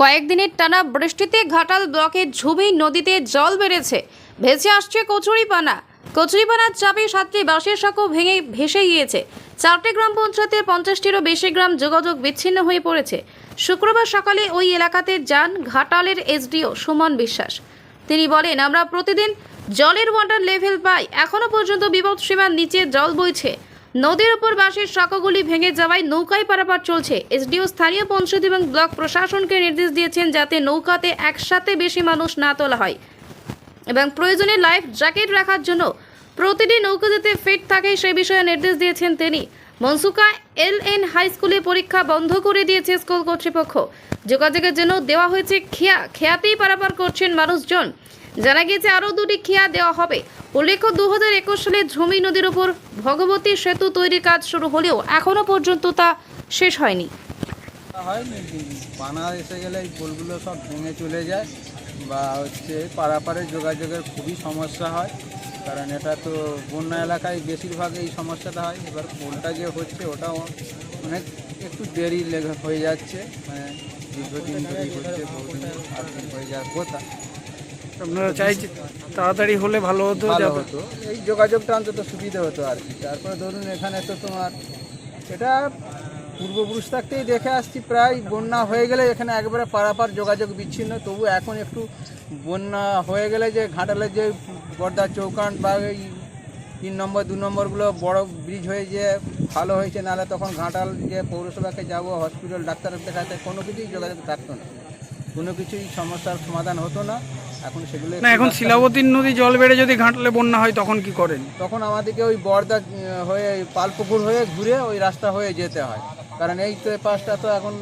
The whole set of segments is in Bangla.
কয়েকদিনের টানা বৃষ্টিতে ঘাটাল ব্লকের ঝুবি নদীতে জল বেড়েছে। ভেসে আসছে কচুরিপানা। কচুরিপানার চাপে সাতটি বাঁশের সাঁকো ভেঙে ভেসে গিয়েছে। চারটি গ্রাম পঞ্চায়েতের পঞ্চাশটিরও বেশি গ্রাম যোগাযোগ বিচ্ছিন্ন হয়ে পড়েছে। শুক্রবার সকালে ওই এলাকাতে যান ঘাটালের এসডিও সুমন বিশ্বাস। তিনি বলেন, আমরা প্রতিদিন জলের ওয়াটার লেভেল পাই। এখনও পর্যন্ত বিপদ সীমার নিচে জল বইছে। নদীর উপর বাঁশের শাখাগুলি ভেঙে যাওয়ায় নৌকায় পারাপার চলছে। এসডিও, স্থানীয় পঞ্চায়েত এবং ব্লক প্রশাসনকে নির্দেশ দিয়েছেন যাতে নৌকাতে একসাথে বেশি মানুষ না তোলা হয়। এবং প্রয়োজনে লাইফ জ্যাকেট রাখার জন্য প্রতিটি নৌকা যাতে ফিট থাকে সেই বিষয়ে নির্দেশ দিয়েছেন তিনি। মনসুকা এল এন হাই স্কুলে পরীক্ষা বন্ধ করে দিয়েছে স্কুল কর্তৃপক্ষ। যোগাযোগের জন্য দেওয়া হয়েছে, খেয়া, খেয়াতেই পারাপার করছেন মানুষজন। জানা গিয়েছে আরও দুটি খেয়া দেওয়া হবে। উল্লেখ্য দু হাজার একুশ সালে ঝুমি নদীর উপর ভগবতী সেতু তৈরির কাজ শুরু হলেও এখনও পর্যন্ত তা শেষ হয়নি। হয় বানা এসে গেলে এই পোলগুলো সব ভেঙে চলে যায় বা হচ্ছে পারাপারে যোগাযোগের খুবই সমস্যা হয়। কারণ এটা তো বন্যা এলাকায় বেশিরভাগ এই সমস্যাটা হয়। এবার পোলটা যে হচ্ছে ওটাও অনেক একটু দেরি হয়ে যাচ্ছে। মানে দীর্ঘদিন হচ্ছে বহুদিন হয়ে যাওয়ার কথা। আপনারা তাড়াতাড়ি হলে ভালো হতো ভালো হতো। এই যোগাযোগটা অন্তত সুবিধা হতো আর কি। তারপরে ধরুন এখানে তো তোমার এটা পূর্বপুরুষ থাকতেই দেখে আসছি প্রায় বন্যা হয়ে গেলে এখানে একবারে পারাপার যোগাযোগ বিচ্ছিন্ন। তবু এখন একটু বন্যা হয়ে গেলে যে ঘাটালের যে বর্দা চৌকান বা এই তিন নম্বর দু নম্বরগুলো বড় ব্রিজ হয়ে যে ভালো হয়েছে নাহলে তখন ঘাটাল যে পৌরসভাকে যাব হসপিটাল ডাক্তার দেখাতে কোনো কিছুই যোগাযোগ থাকতো না। কোনো কিছুই সমস্যার সমাধান হতো না। এখন সেগুলো না এখন একটু শিলাবতীর নদী জল বেড়ে যদি ঘাটলে বন্যা হয় তখন কি করেন? তখন আমাদেরকে ওই বর্দা হয়ে পালপুকুর হয়ে ঘুরে ওই রাস্তা হয়ে যেতে হয়। কারণ এই তো পাশটা তো এখন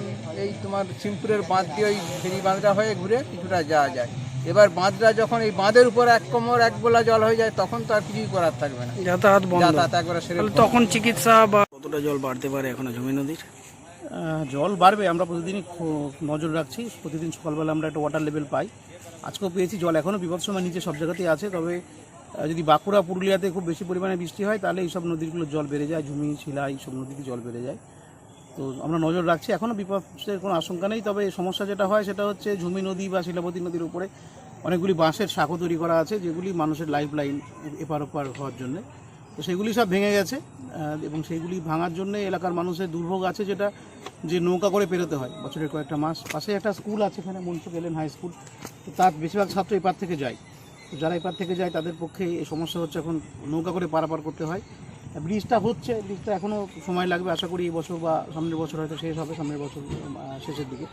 এই তোমার সিমপুরের বাঁধ দিয়ে ওই ফেরি বাঁধটা হয়ে ঘুরে কিছুটা যাওয়া যায়। এবার বাঁধটা যখন এই বাঁধের উপর এক কোমর এক গোলা জল হয়ে যায় তখন তো আর কিছুই করার থাকবে না। যাতায়াত বন্ধ। যাতায়াত একবারে তখন চিকিৎসা বা কতটা জল বাড়তে পারে এখনও ঝুমি নদীর? জল বাড়বে, আমরা প্রতিদিনই নজর রাখছি। প্রতিদিন সকালবেলা আমরা একটা ওয়াটার লেভেল পাই। আজকেও পেয়েছি জল এখনও বিপদ সময় নিচে সব জায়গাতেই আছে, তবে যদি বাঁকুড়া, পুরুলিয়াতে খুব বেশি পরিমাণে বৃষ্টি হয়, তাহলে এইসব নদীগুলো জল বেড়ে যায়, ঝুমি, শিলা, এইসব নদীতে জল বেড়ে যায়। তো আমরা নজর রাখছি এখনও বিপদের কোনো আশঙ্কা নেই, তবে সমস্যা যেটা হয় সেটা হচ্ছে ঝুমি নদী বা শিলাবতী নদীর উপরে অনেকগুলি বাঁশের শাখো তৈরি করা আছে, যেগুলি মানুষের লাইফ লাইন এপার ওপার হওয়ার জন্যে। তো সেগুলি সব ভেঙে গেছে এবং সেইগুলি ভাঙার জন্য এলাকার মানুষের দুর্ভোগ আছে, যেটা যে নৌকা করে পেরোতে হয় বছরের কয়েকটা মাস। পাশে একটা স্কুল আছে এখানে, মনসুখ এলেন হাই স্কুল। তো তার বেশিরভাগ ছাত্র এপার থেকে যায়। তো যারা এপার থেকে যায়, তাদের পক্ষে এই সমস্যা হচ্ছে এখন নৌকা করে পারাপার করতে হয়। ব্রিজটা হচ্ছে, ব্রিজটা এখনও সময় লাগবে। আশা করি এই বছর বা সামনের বছর হয়তো শেষ হবে, সামনের বছর শেষের দিকে।